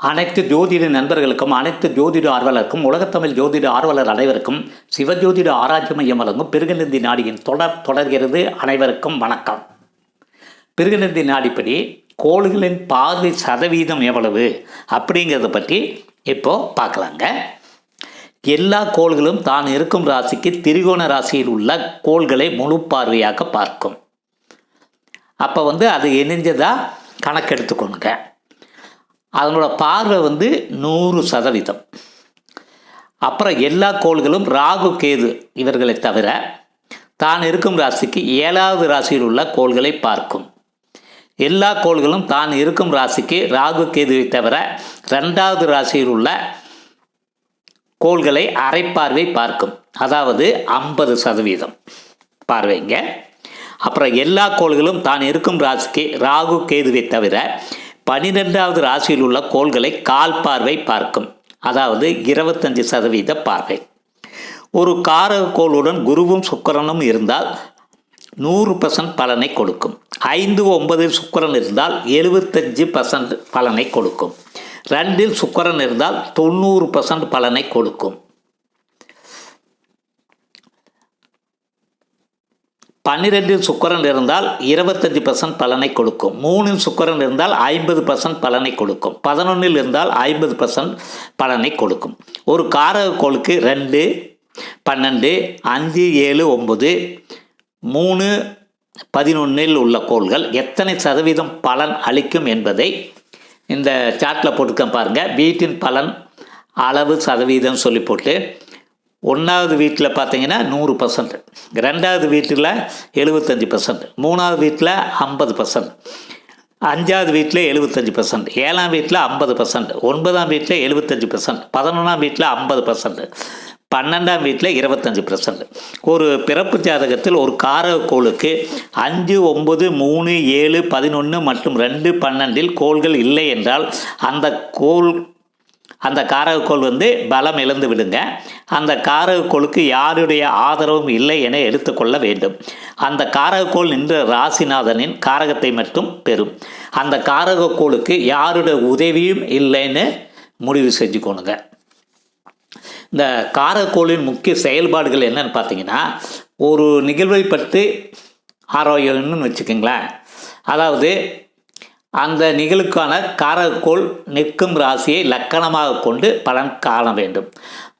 அனைத்து ஜோதிட நண்பர்களுக்கும் அனைத்து ஜோதிட ஆர்வலருக்கும் உலகத்தமிழ் ஜோதிட ஆர்வலர் அனைவருக்கும் சிவஜோதிட ஆராய்ச்சி மையம் வழங்கும் பிருகநந்தி நாடியின் தொடர் தொடர்கிறது அனைவருக்கும் வணக்கம். பிருகநந்தி நாடிப்படி கோள்களின் பார்வை சதவீதம் எவ்வளவு அப்படிங்கிறத பற்றி இப்போது பார்க்கலாங்க. எல்லா கோள்களும் தான் இருக்கும் ராசிக்கு திரிகோண ராசியில் உள்ள கோள்களை முழு பார்வையாக பார்க்கும். அப்போ வந்து அது இணைஞ்சதாக கணக்கெடுத்துக்கோணுங்க அதனோட பார்வை வந்து நூறு சதவீதம். அப்புறம் எல்லா கோள்களும் ராகு கேது இவர்களை தவிர தான் இருக்கும் ராசிக்கு ஏழாவது ராசியில் உள்ள கோள்களை பார்க்கும். எல்லா கோள்களும் தான் இருக்கும் ராசிக்கு ராகு கேதுவை தவிர ரெண்டாவது ராசியில் உள்ள கோள்களை அரைப்பார்வை பார்க்கும். அதாவது ஐம்பது சதவீதம் பார்வைங்க அப்புறம் எல்லா கோள்களும் தான் இருக்கும் ராசிக்கு ராகு கேதுவை தவிர பனிரெண்டாவது ராசியில் உள்ள கோள்களை கால் பார்வை பார்க்கும். அதாவது இருபத்தஞ்சு சதவீத பார்வை. ஒரு காரக கோளுடன் குருவும் சுக்கரனும் இருந்தால் நூறு பர்சன்ட் பலனை கொடுக்கும். ஐந்து ஒன்பதில் சுக்கரன் இருந்தால் எழுபத்தஞ்சு பர்சன்ட் பலனை கொடுக்கும். ரெண்டில் சுக்கரன் இருந்தால் தொண்ணூறு பர்சன்ட் பலனை கொடுக்கும். பன்னிரெண்டில் சுக்கரன் இருந்தால் இருபத்தஞ்சி பர்சன்ட் பலனை கொடுக்கும். மூணில் சுக்கரன் இருந்தால் ஐம்பது பர்சன்ட் பலனை கொடுக்கும். பதினொன்றில் இருந்தால் ஐம்பது பர்சன்ட் பலனை கொடுக்கும். ஒரு காரக கோளுக்கு ரெண்டு பன்னெண்டு அஞ்சு ஏழு ஒம்பது மூணு பதினொன்றில் உள்ள கோள்கள் எத்தனை சதவீதம் பலன் அளிக்கும் என்பதை இந்த சார்ட்டில் போட்டுக்க பாருங்கள் வீட்டின் பலன் அளவு சதவீதம் சொல்லி போட்டு ஒன்றாவது வீட்டில் பார்த்தீங்கன்னா நூறு பர்சன்ட் ரெண்டாவது வீட்டில் எழுபத்தஞ்சி பர்சன்ட் மூணாவது வீட்டில் ஐம்பது பர்சன்ட் அஞ்சாவது வீட்டில் எழுபத்தஞ்சி பர்சன்ட் ஏழாம் வீட்டில் ஐம்பது பர்சன்ட் ஒன்பதாம் வீட்டில் எழுபத்தஞ்சி பர்சன்ட் பதினொன்றாம் வீட்டில் ஐம்பது பர்சன்ட் பன்னெண்டாம் வீட்டில் இருபத்தஞ்சி பர்சன்ட் ஒரு பிறப்பு ஜாதகத்தில் ஒரு காரக கோளுக்கு அஞ்சு ஒம்பது மூணு ஏழு பதினொன்று மற்றும் ரெண்டு பன்னெண்டில் கோள்கள் இல்லை என்றால் அந்த கோள் அந்த காரகக்கோள் வந்து பலம் இழந்து விடுங்க. அந்த காரகக்கோளுக்கு யாருடைய ஆதரவும் இல்லை என எடுத்துக்கொள்ள வேண்டும். அந்த காரகக்கோள் நின்ற ராசிநாதனின் காரகத்தை மட்டும் பெறும். அந்த காரகக்கோளுக்கு யாருடைய உதவியும் இல்லைன்னு முடிவு செஞ்சுக்கோணுங்க. இந்த காரக்கோளின் முக்கிய செயல்பாடுகள் என்னன்னு பார்த்தீங்கன்னா ஒரு நிகழ்வை பற்றி ஆரோக்கியம்னு வச்சுக்கோங்களேன். அதாவது அந்த நிகழுக்கான காரக்கோள் நிற்கும் ராசியை லக்கணமாக கொண்டு பலன் காண வேண்டும்.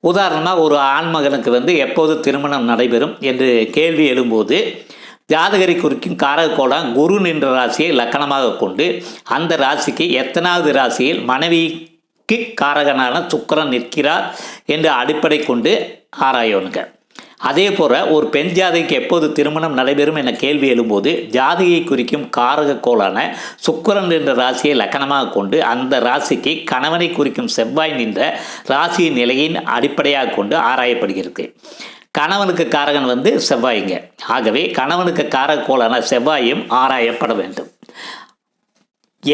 உதாரணமாக ஒரு ஆண்மகனுக்கு வந்து எப்போது திருமணம் நடைபெறும் என்று கேள்வி எழும்போது ஜாதகரை குறிக்கும் காரகோளாம் குரு நின்ற ராசியை லக்கணமாக கொண்டு அந்த ராசிக்கு எத்தனாவது ராசியில் மனைவிக்கு காரகனான சுக்கரன் நிற்கிறார் என்று அடிப்படை கொண்டு ஆராயணுங்க அதே போல் ஒரு பெண் ஜாதகிக்கு எப்போது திருமணம் நடைபெறும் என கேள்வி எழும்போது ஜாதியை குறிக்கும் காரக கோளான சுக்கரன் என்ற ராசியை லக்கணமாக கொண்டு அந்த ராசிக்கு கணவனை குறிக்கும் செவ்வாய் நின்ற ராசியின் நிலையின் அடிப்படையாக கொண்டு ஆராயப்படுகிறது. கணவனுக்கு காரகன் வந்து செவ்வாய்ங்க. ஆகவே கணவனுக்கு காரக கோளான செவ்வாயும் ஆராயப்பட வேண்டும்.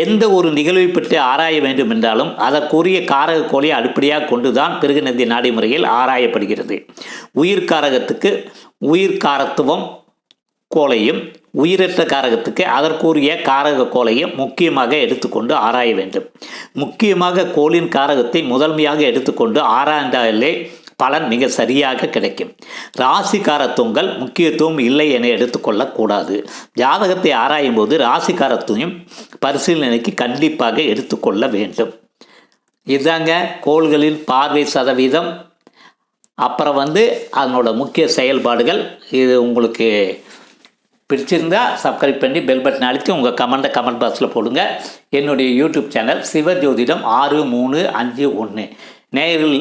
எந்த ஒரு நிகழ்வை பற்றி ஆராய வேண்டும் என்றாலும் அதற்குரிய காரக கோளை அடிப்படையாக கொண்டுதான் பிறகுநந்தி நடைமுறையில் ஆராயப்படுகிறது. உயிர்காரகத்துக்கு உயிர்காரத்துவம் கோளையும் உயிரற்ற காரகத்துக்கு அதற்குரிய காரக கோளையும் முக்கியமாக எடுத்துக்கொண்டு ஆராய வேண்டும். முக்கியமாக கோளின் காரகத்தை முதன்மையாக எடுத்துக்கொண்டு ஆராய்ந்தாலே பலன் மிக சரியாக கிடைக்கும். ராசிக்காரத்துவங்கள் முக்கியத்துவம் இல்லை என எடுத்துக்கொள்ளக்கூடாது. ஜாதகத்தை ஆராயும் போது ராசிக்காரத்துவம் பரிசீலனைக்கு கண்டிப்பாக எடுத்துக்கொள்ள வேண்டும். இதாங்க கோள்களின் பார்வை சதவீதம். அப்புறம் வந்து அதனோட முக்கிய செயல்பாடுகள். இது உங்களுக்கு பிடிச்சிருந்தா சப்ஸ்கிரைப் பண்ணி பெல் பட்டன் அழுத்தி உங்கள் கமெண்ட்டை கமெண்ட் பாக்ஸில் போடுங்க. என்னுடைய யூடியூப் சேனல் சிவ ஜோதிடம் ஆறு மூணு அஞ்சு ஒன்று நேரில்